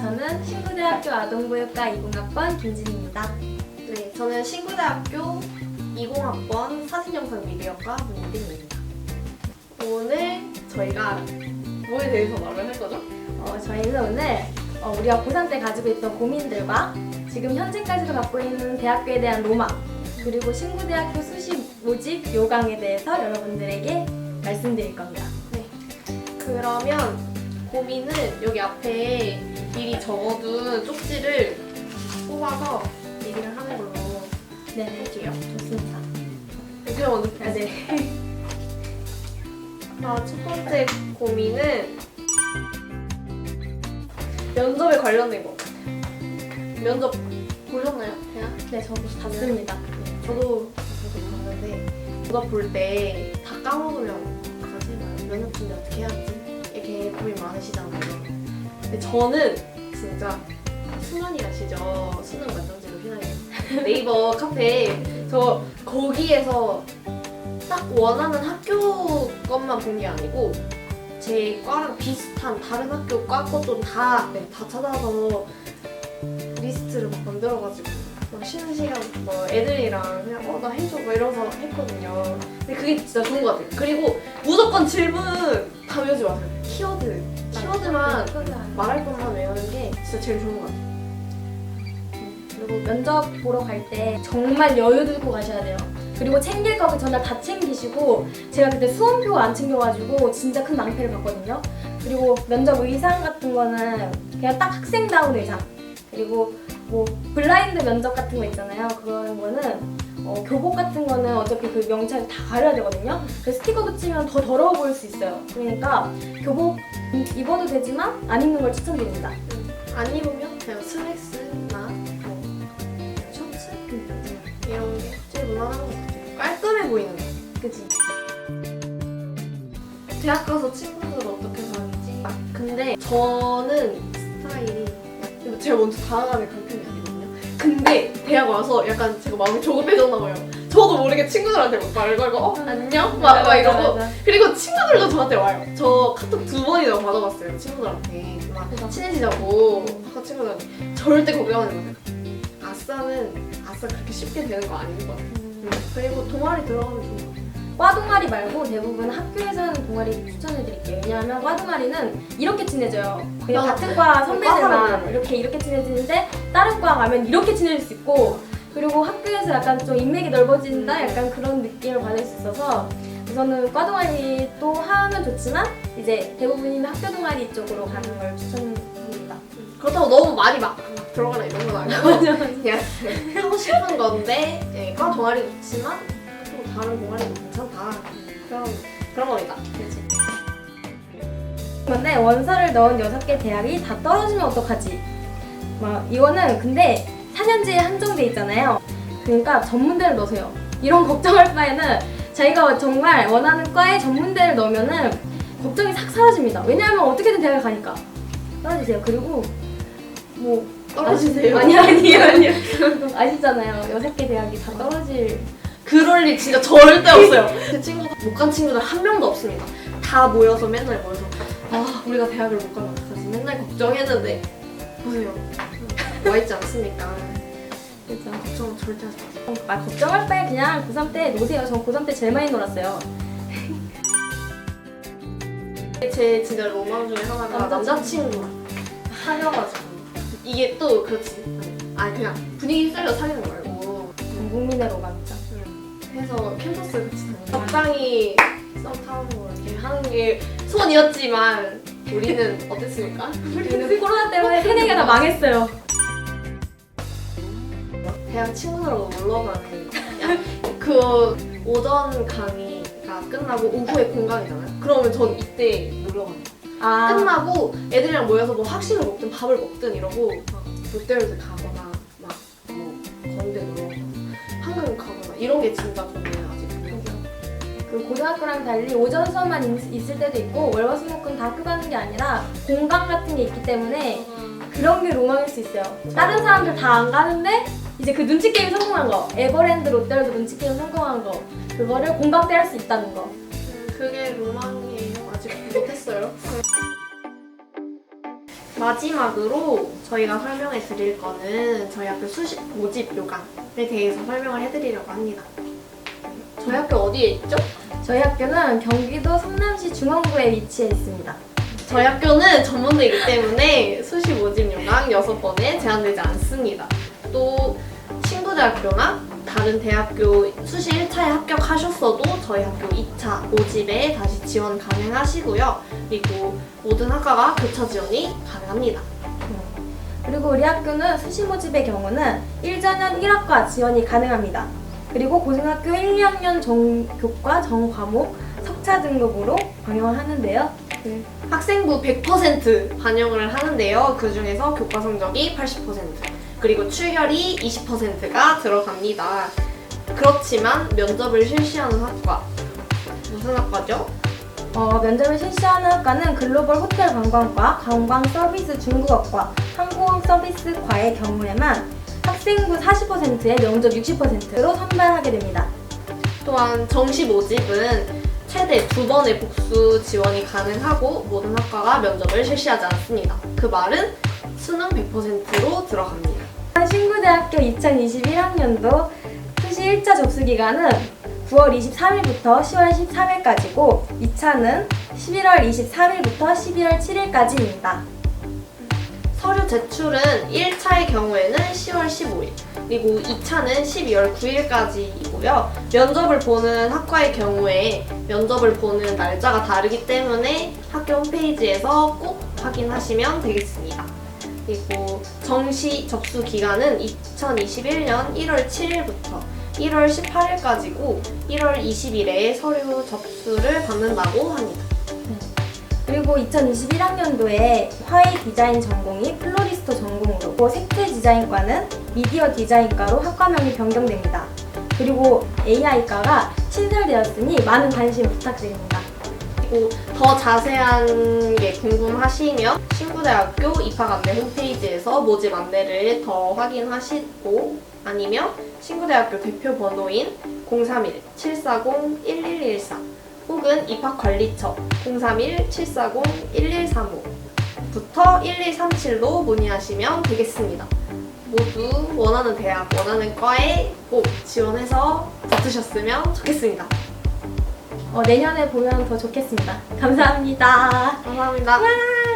저는 신구대학교 아동보육과 20학번 김진입니다. 네, 저는 신구대학교 20학번 사진영상 미디어과 문빈입니다. 오늘 저희가 뭐에 대해서 말을 할 거죠? 어, 저희는 오늘 어, 우리가 고3 때 가지고 있던 고민들과 지금 현재까지도 갖고 있는 대학교에 대한 로망 그리고 신구대학교 수시 모집 요강에 대해서 여러분들에게 말씀드릴 겁니다. 네. 그러면 고민은 여기 앞에 미리 적어둔 쪽지를 뽑아서 얘기를 하는 걸로 네, 할게요. 좋습니다. 그냥 먼저 아, 네. 아, 첫 번째 고민은 면접에 관련된 것 같아요. 면접 보셨나요? 대학? 네, 저도 봤습니다. 저도 저도 봤는데 저도 볼때 다 까먹으면 가지 마요. 면접 준비 어떻게 해야 지? 이렇게 고민 많으시잖아요. 근데 저는 진짜 수능이 아시죠? 수능 만점제로 휘날려 네이버 카페 저 거기에서 딱 원하는 학교 것만 본 게 아니고 제 과랑 비슷한 다른 학교 과 것도 다, 네, 다 찾아서 리스트를 막 만들어가지고 막 쉬는 시간 뭐 애들이랑 그냥 어 나 해줘 막 이러면서 했거든요. 근데 그게 진짜 좋은 것 같아요. 그리고 무조건 질문 다 외우지 마세요. 키워드 키워드만 말할 것만 외우는 게 진짜 제일 좋은 것 같아요. 그리고 면접 보러 갈 때 정말 여유 두고 가셔야 돼요. 그리고 챙길 거 그 전날 다 챙기시고 제가 그때 수험표 안 챙겨가지고 진짜 큰 낭패를 봤거든요. 그리고 면접 의상 같은 거는 그냥 딱 학생다운 의상. 그리고 뭐 블라인드 면접 같은 거 있잖아요. 그런 거는 어, 교복 같은 거는 어차피 그 명찰 다 가려야 되거든요. 그래서 스티커 붙이면 더 더러워 보일 수 있어요. 그러니까 교복 입어도 되지만 안 입는 걸 추천드립니다. 안 입으면 그냥 슬랙스나 뭐 셔츠 이런 게 제일 무난한 것 같아요. 깔끔해 보이는 거. 그치? 대학 가서 친구들 어떻게 사귀지? 아, 근데 저는 스타일이 제가 먼저 다가가는 그런 편이 아니거든요. 근데 대학 와서 약간 제가 마음이 조급해졌나 봐요. 저도 모르게 친구들한테 막 말을 걸고 어 안녕 막, 막 이러고 그리고 친구들도 저한테 와요. 저 카톡 두 번이나 받아봤어요 친구들한테 막 친해지자고 학교 친구들한테 절대 걱정하지 마세요. 아싸는 아싸 그렇게 쉽게 되는 거 아닌 것 같아요. 음, 그리고 동아리 들어가면 좋은. 과 동아리 말고 대부분 학교에서 하는 동아리 추천해드릴게요. 왜냐하면 과 동아리는 이렇게 친해져요. 그냥 아, 같은 과과 선배들만. 이렇게 이렇게 친해지는데 다른 과 가면 이렇게 친해질 수 있고 그리고 학교에서 약간 좀 인맥이 넓어진다 약간 그런 느낌을 받을 수 있어서 우선은 과 동아리 또 하면 좋지만 이제 대부분이 학교 동아리 쪽으로 가는 걸 추천드립니다. 그렇다고 너무 많이 막, 막 들어가라 이런 건 아니고 그냥 하고 싶은 건데 예, 과 동아리도 좋지만 또 다른 동아리도 괜찮다 그런 그런 겁니다. 근데 원서를 넣은 여섯 개 대학이 다 떨어지면 어떡하지? 막 이거는 근데 4년제에 한정돼 있잖아요. 그러니까 전문대를 넣으세요. 이런 걱정할 바에는 자기가 정말 원하는 과에 전문대를 넣으면은 걱정이 싹 사라집니다. 왜냐하면 어떻게든 대학을 가니까 떨어지세요. 그리고 뭐 떨어지세요. 아니 아니 아니 아시잖아요. 여섯 개 대학이 다 떨어질 그럴 일 진짜 절대 없어요. 제 친구들 못간 친구들 한 명도 없습니다. 다 모여서 맨날 모여서 아 우리가 대학을 못 가면 어떡하지 맨날 걱정했는데 보세요 와 있지 않습니까? 그죠. 걱정 절대 하지 마세요. 아, 걱정할 바에 그냥 고3 때 노세요. 전 고3 때 제일 많이 놀았어요. 제 진짜 로망 중에 하나가 남자친구 사귀어가지고 이게 또 그렇지 아니 그냥 분위기 휩쓸려 사귀는 거 말고 전 국민의 로망이죠. 해서 캠퍼스 적당히 썸거 이렇게 하는 게 소원이었지만 우리는 어땠습니까? 우리는 코로나 때문에 새내기가 다 망했어요. 대학 친구들하고 놀러 가는 야, 그 오전 강의가 끝나고 오후에 공강이잖아요. 그러면 전 이때 놀러 가요. 아, 끝나고 애들이랑 모여서 뭐 학식을 먹든 밥을 먹든 이러고 막 롯데월드 가거나 막뭐 건대 놀러 가거나 한강 가거나 이런 게 진짜 저는 아직. 그 고등학교랑 달리 오전 수업만 있- 있을 때도 있고 월화수목금 다 학교 가는 게 아니라 공강 같은 게 있기 때문에 그런 게 로망일 수 있어요. 다른 사람들 다 안 가는데 이제 그 눈치 게임 성공한 거, 에버랜드 롯데월드 눈치 게임 성공한 거, 그거를 공강 때 할 수 있다는 거. 그게 로망이에요. 아직 못했어요 마지막으로 저희가 설명해 드릴 거는 저희 학교 수시 모집 요강에 대해서 설명을 해드리려고 합니다. 저희 학교 어디에 있죠? 저희 학교는 경기도 성남시 중원구에 위치해 있습니다. 저희 학교는 전문대이기 때문에 수시 모집 요강 6번에 제한되지 않습니다. 또 친구대학교나 다른 대학교 수시 1차에 합격하셨어도 저희 학교 2차 모집에 다시 지원 가능하시고요. 그리고 모든 학과가 교차 지원이 가능합니다. 그리고 우리 학교는 수시 모집의 경우는 1전년 1학과 지원이 가능합니다. 그리고 고등학교 1, 2학년 정교과 정과목 석차 등급으로 방영하는데요. 학생부 100% 반영을 하는데요. 그 중에서 교과 성적이 80%, 그리고 출결이 20%가 들어갑니다. 그렇지만 면접을 실시하는 학과 무슨 학과죠? 어, 면접을 실시하는 학과는 글로벌 호텔 관광과 관광 서비스 중국어과 항공 서비스과의 경우에만 학생부 40%에 면접 60%로 선발하게 됩니다. 또한 정시 모집은 최대 두 번의 복수 지원이 가능하고 모든 학과가 면접을 실시하지 않습니다. 그 말은 수능 100%로 들어갑니다. 신구대학교 2021학년도 수시 1차 접수 기간은 9월 23일부터 10월 13일까지고 2차는 11월 23일부터 11월 7일까지입니다. 서류 제출은 1차의 경우에는 10월 15일, 그리고 2차는 12월 9일까지이고요. 면접을 보는 학과의 경우에 면접을 보는 날짜가 다르기 때문에 학교 홈페이지에서 꼭 확인하시면 되겠습니다. 그리고 정시 접수 기간은 2021년 1월 7일부터 1월 18일까지고 1월 20일에 서류 접수를 받는다고 합니다. 그리고 2021학년도에 화웨이 디자인 전공이 플로리스트 전공으로 색채 디자인과는 미디어 디자인과로 학과명이 변경됩니다. 그리고 AI과가 신설되었으니 많은 관심 부탁드립니다. 그리고 더 자세한 게 궁금하시면 신구대학교 입학 안내 홈페이지에서 모집 안내를 더 확인하시고 아니면 신구대학교 대표 번호인 031-740-1114 혹은 입학관리처 031-740-1135부터 1137로 문의하시면 되겠습니다. 모두 원하는 대학, 원하는 과에 꼭 지원해서 붙으셨으면 좋겠습니다. 어, 내년에 보면 더 좋겠습니다. 감사합니다. 감사합니다.